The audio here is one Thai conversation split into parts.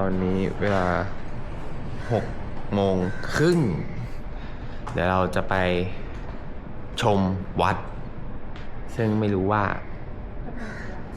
ตอนนี้เวลาหกโมงครึ่ง เดี๋ยวเราจะไปชมวัด ซึ่งไม่รู้ว่า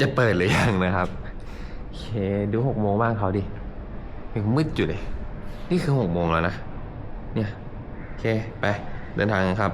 จะเปิดหรือยังนะครับโอเคดูหกโมงบ้างเขาดิยังมืดอยู่เลย นี่คือหกโมงแล้วนะ เนี่ย โอเค ไป เดินทางกันครับ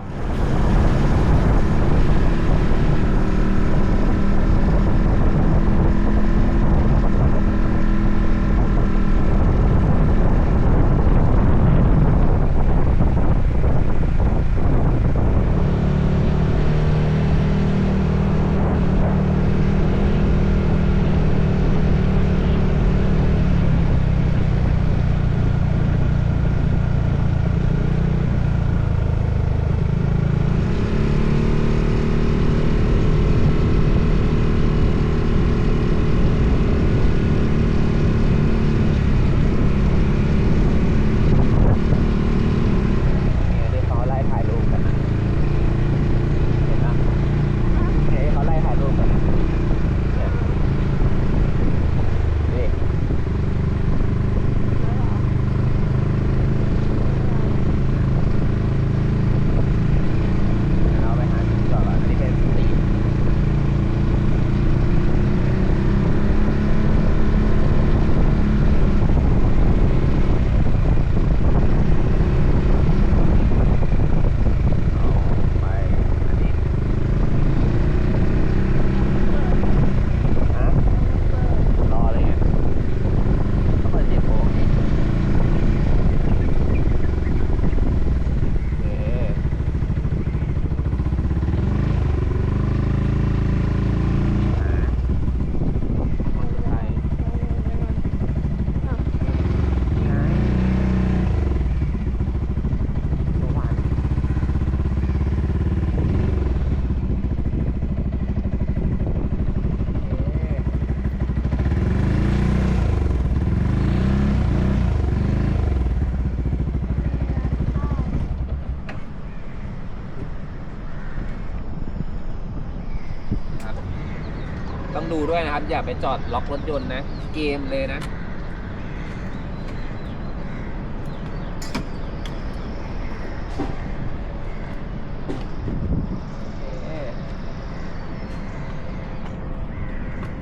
ดูด้วยนะครับ อย่าไปจอดล็อกรถยนต์นะ เกมเลยนะ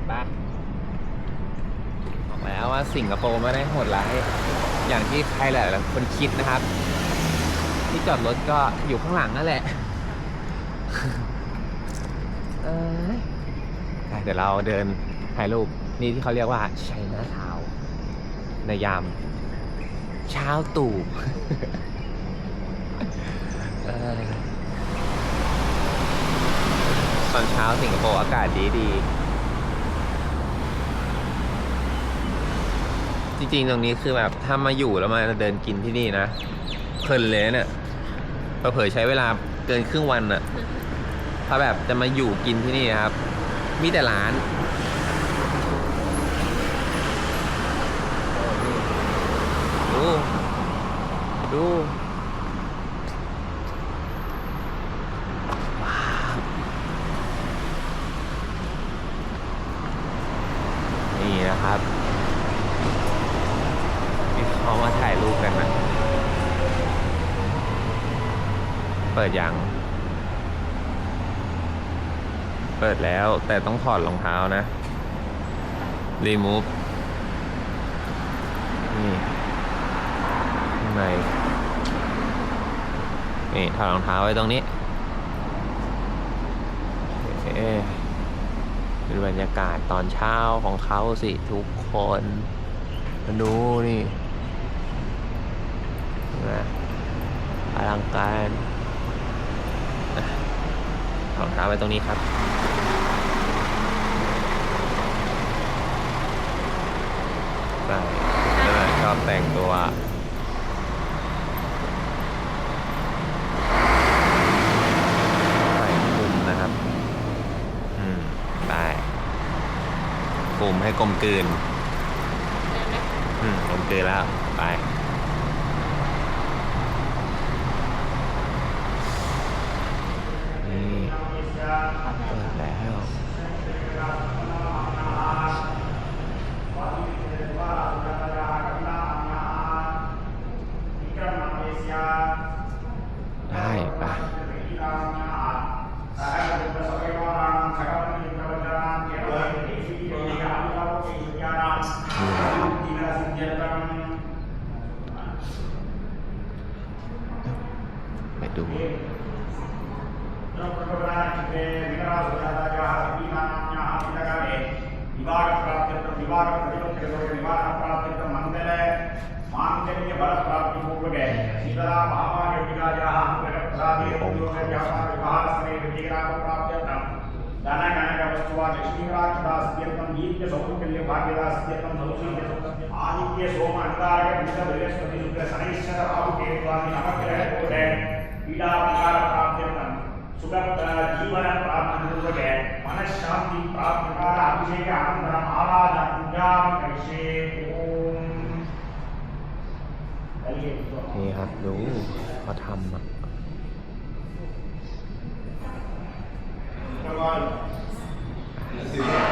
ไปบอกแล้วว่าสิงคโปร์ไม่ได้โหดร้าย อย่างที่ใครหลายๆคนคิดนะครับ ที่จอดรถก็อยู่ข้างหลังนั่นแหละ เอ้ยไป เดี๋ยวเราเดินถ่ายรูปนี่ที่เขาเรียกว่าชัยนาทาวในยาม เช้าตู่ตอนเช้าสิงคโปร์อากาศดีดี จริงๆตรงนี้คือแบบถ้ามาอยู่แล้วมาเดินกินที่นี่นะเพลินเลยนะเนี่ยเผลอใช้เวลาเกินครึ่งวันอะถ้าแบบจะมาอยู่กินที่นี่นะครับ มีแต่ร้าน ดู ดู ว้าวนี่นะครับนี่เขามาถ่ายรูปกันนะ เปิดยัง เปิด แต่ต้องถอดรองเท้านะ remove นี่ข้างในนี่ถอดรองเท้าไว้ตรงนี้เอ๊ะเป็นบรรยากาศตอนเช้าของเขาสิทุกคนมาดูนี่นะอลังการรองเท้าไว้ตรงนี้ครับ ใช่นั่นแหละช อบแต่งตัวใส่คลุมนะครับ อืม ได้คลุมให้กลมกลืน อืม กลมกลืนแล้ว ไปนี่เปิดแล้ว शीतला महामायोगिकायाः अनुग्रहप्रसादे योगव्यापारविभागस्त्रे विधिग्रामप्राप्त्यर्थं धनगणकवस्तुवा लक्ष्मीराक्षदास्त्यर्थं दीप्यसौकल्यभाग्यदास्त्यर्थं सौशील्य आदित्य सोम अनुदारकविषबृहस्पति शुक्रशनैश्वर राहुकेत्वादि नवग्रहकोटे पीडाप्रकारप्राप्त्यर्थं सुखजीवनप्राप्तिपूर्वके मनःशान्तिप्राप्तिकार अभिषेक अनन्तरम् आराधनं पूजां करिष्ये นี่ครับ ดูเขาทำอะเป็นไ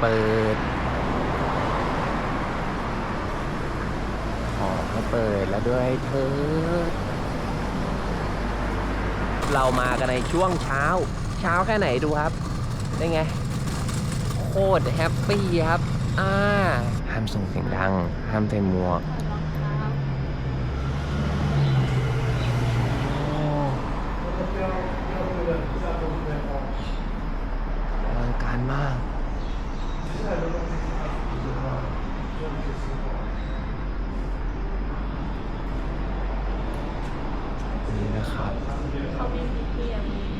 เปิดขอให้เปิดแล้วด้วยเธอ เรามากันในช่วงเช้า เช้าแค่ไหนดูครับ ได้ไง โคตรแฮปปี้ครับ อ่า ห้ามส่งเสียงดัง ห้ามใส่หมวกโอ้อลังการมาก ครับเขามีพิธีอย่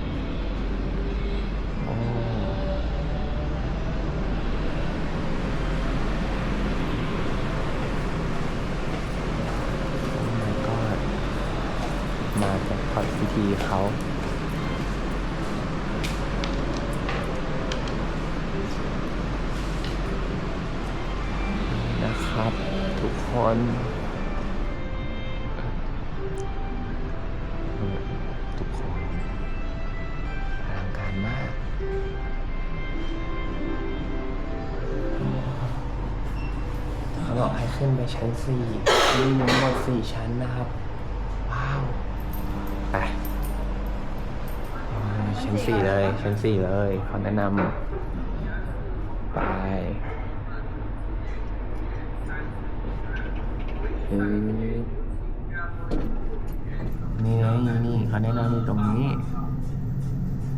เขาบอกให้ขึ้นไปชั้นสี่มีทั้งหมดสี่ชั้นนะครับ ว้าว ไปอ่าชั้นสี่เลย ชั้นสี่เลยเขอแนะนำไปอือนี่ไงนี่นี่เขาแนะนำอยู่ตรงนี้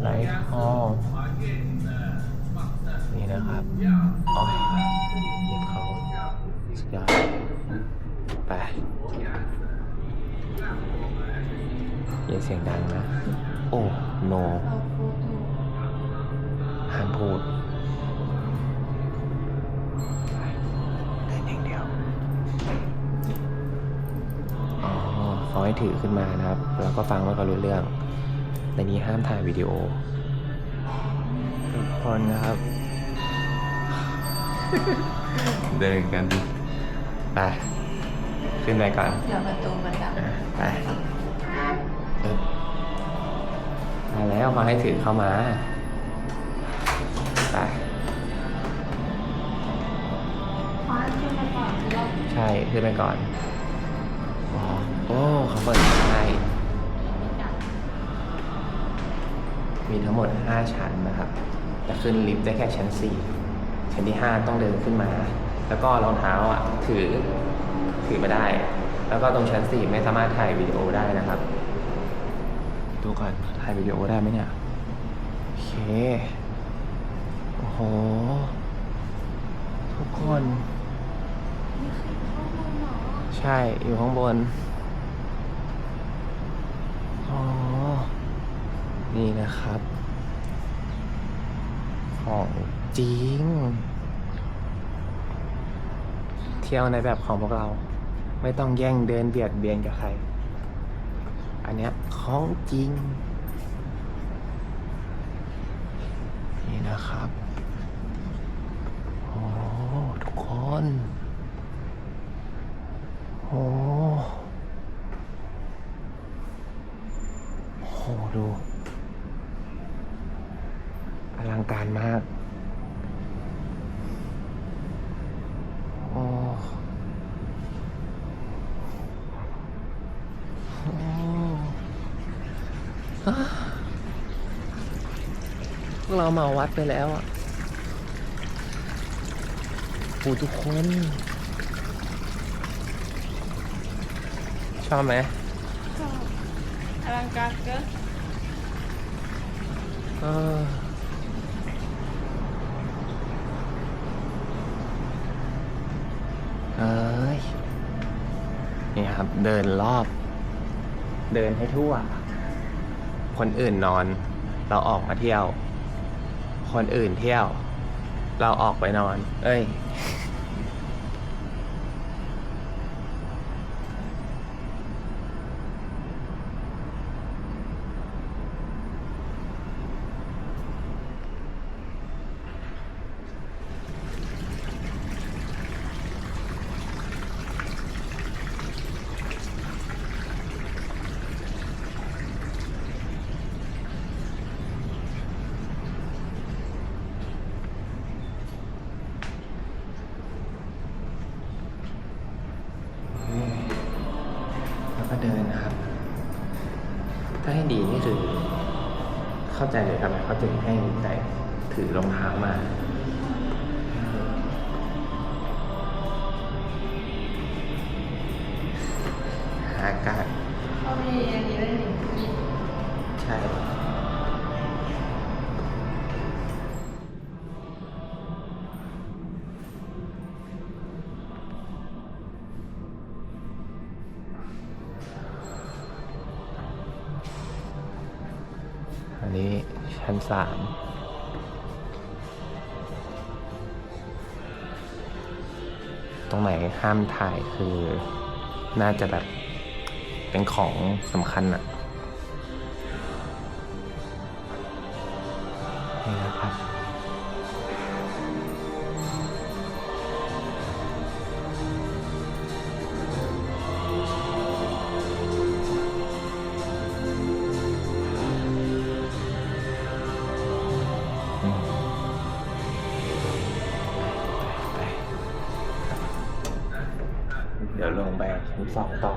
ไลท์ฮอลนี่นะครับ สียงดังนะ โอ้โนเราพูดถูกห้ามพูดได้หนึ่งเดียว อ๋อเขาให้ถือขึ้นมานะครับ แล้วก็ฟังว่าเขารู้เรื่อง ในนี้ห้ามถ่ายวิดีโอทุกคนนะครับ เดินกัน ไป ขึ้นไปก่อนเดี๋ยวประตูมันดับอะไป แล้วเขาให้ถือเข้ามาไปคว้าขึ้นมาก่อนแล้วใช่ขึ้นไปก่อนอ๋อโอ้เขาเปิดให้ดับมีทั้งหมด 5 ชั้นนะครับจะขึ้นลิฟต์ได้แค่ชั้น 4 ชั้นที่ 5 ต้องเดินขึ้นมา แล้วก็รองเท้าอะถือถือไม่ได้ แล้วก็ตรงชั้น 4 ไม่สามารถถ่ายวิดีโอได้นะครับ ดูก่อนถ่ายวิดีโอได้ไหมเนี่ย โอเค โอ้โห ทุกคน ใช่ อยู่ข้างบน อ๋อ นี่นะครับ ของจริง เที่ยวในแบบของพวกเรา ไม่ต้องแย่งเดินเบียดเบียนกับใคร อันนี้ของจริง นี่นะครับโอ้ทุกคนโอ้โหดู อลังการมาก โอ้โอ้อะพวก เรามาวัดไปแล้วอะโอ้ทุกคน ชอบไหมชอบอลังการเกินเออเอ้ยนี่ครับ เดินรอบ เดินให้ทั่ว คนอื่นนอน เราออกมาเที่ยว คนอื่นเที่ยว เราออกไปนอน เอ้ย เข้าใจเลยครับเขาจะให้แต่ถือรองเท้ามา สามตรงไหนห้ามถ่ายคือน่าจะแบบเป็นของสำคัญอะ สองต่อ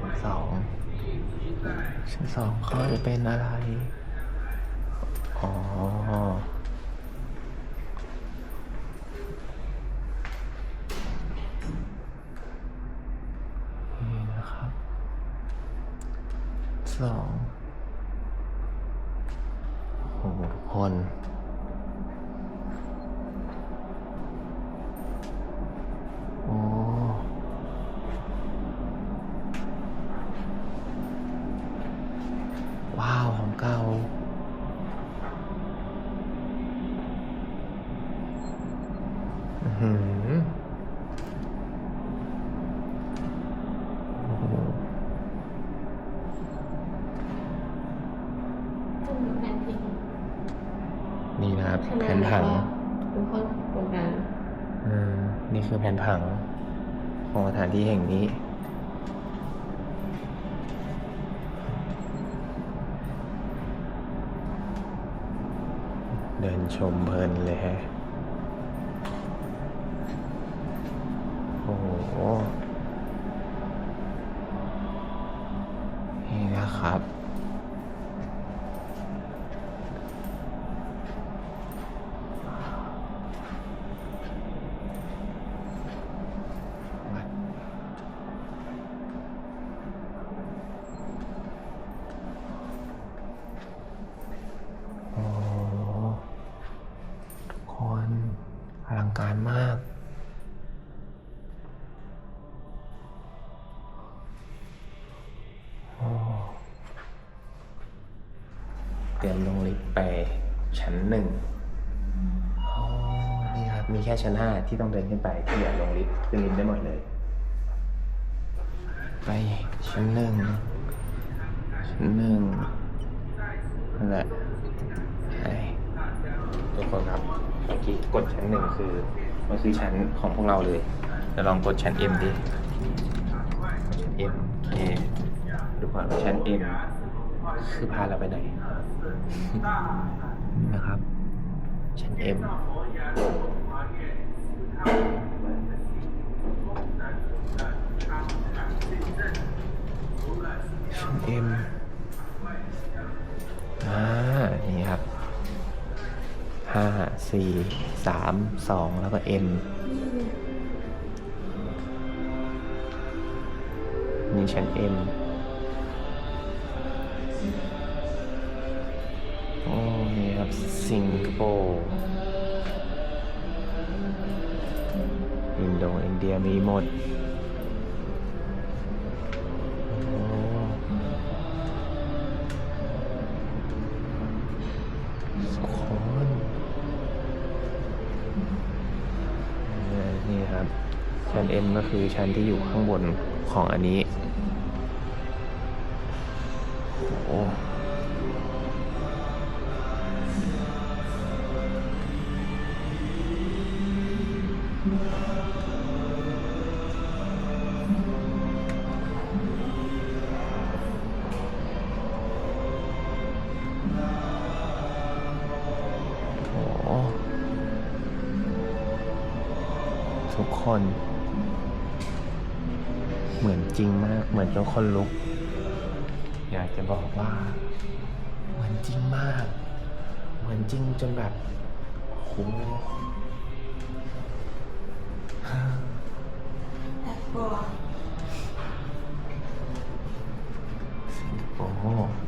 ชั้นสองชั้นสองเขาจะเป็นอะไร อ๋อ นี่นะครับ สอง โอ้โหทุกคน โอ้ ว้าว ของเก่า อื้อหือโอ้โห ต้นแผ่นพิง นี่ นะครับแผนผังทุกคนตรงกลางอืมนี่คือแผนผังของสถานที่แห่งนี้ เดินชมเพลินเลยฮะโอ้โหนี่นะครับ เตรียมลงลิฟต์ไปชั้นหนึ่งโอ้นี่ครับ มีแค่ชั้นห้าที่ต้องเดินขึ้นไปที่เหลือลงลิฟต์ขึ้นลิฟต์ได้หมดเลย ไปชั้นหนึ่งชั้นหนึ่งนั่นแหละไปทุกคนครับเมื่อกี้กดชั้นหนึ่งคือมันคือชั้นของพวกเราเลยจะลองกดชั้น M ดิชั้น M โอเคดูก่อนว่าชั้น M คือพาเราไปไหนนี่นะครับชั้น M ชั้น M อ่า นี่ครับห้าสี่สามสองแล้วก็ M นี่ชั้น M โโปร์อินโดอินเดียมีหมดโอ้ทุกคนเออนี่ครับ ชั้น M ก็คือชั้นที่อยู่ข้างบนของอันนี้ โอ้ คนลุก อยากจะบอกว่าเหมือนจริงมาก เหมือนจริงจนแบบโหน่ากลัวโอ้โหโ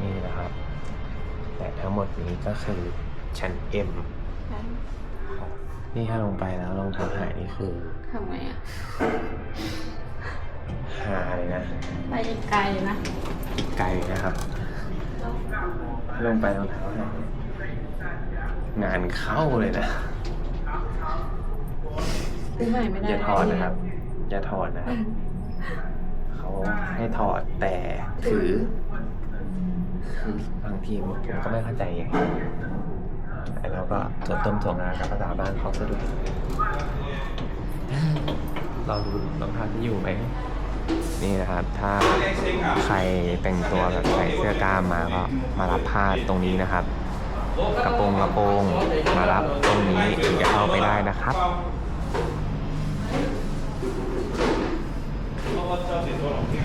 นี่นะครับ แต่ทั้งหมดนี้ก็คือชั้น M ฉันครับนี่ถ้าลงไปแล้วรองเท้าหายนี่คือ ทำไงอะ หาเลยนะ ไปอีกไกลนะอีกไกลนะครับถ้าลงไปรองเท้าหายงานเข้าเลยนะ ซื้อใหม่ไม่ได้อย่าถอดนะครับ อย่าถอดนะครับ เขาให้ถอดแต่ถือ คือบางทีผมก็ไม่เข้าใจไงแต่เราก็ตัวต้นตัวงานกับภาษาบ้านเขาสะดุดลองดูรองเท้าที่อยู่ไหมนี่นะครับ ถ้าใครแต่งตัวแบบใส่เสื้อกล้ามมาก็มารับผ้าตรงนี้นะครับ กระโปรงกระโปรงมารับตรงนี้ถึงจะเข้าไปได้นะครับ Gracias, bueno.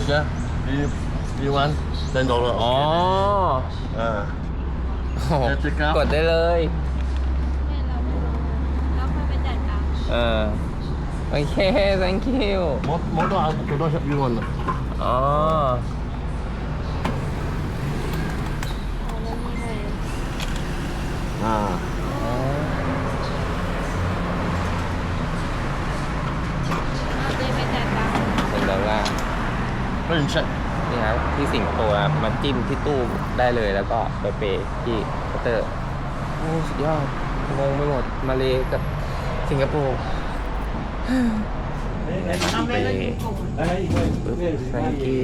See, thanks, yeah. You, you want ten dollar? อ๋อ Uh, โอ้โหเดี๋ยวจะกลับ กดได้เลย ไม่เราไม่รู้แล้วค่อยไปจ่ายตังค์เออ โอเค thank you mo- motor I don't help you one. อ๋อเอาแล้วนี่เลย Ah. เอาเจ๊ไปจ่ายตังค์ เป็นดอลลาร์ Go and check. นี่ครับที่สิงคโปร์ครับมาจิ้มที่ตู้ได้เลยแล้วก็ไปเปย์ที่เคาน์เตอร์โอ้สุดยอดงงไปหมดมาเลกับสิงคโปร์เปย์ปึ๊บ thank you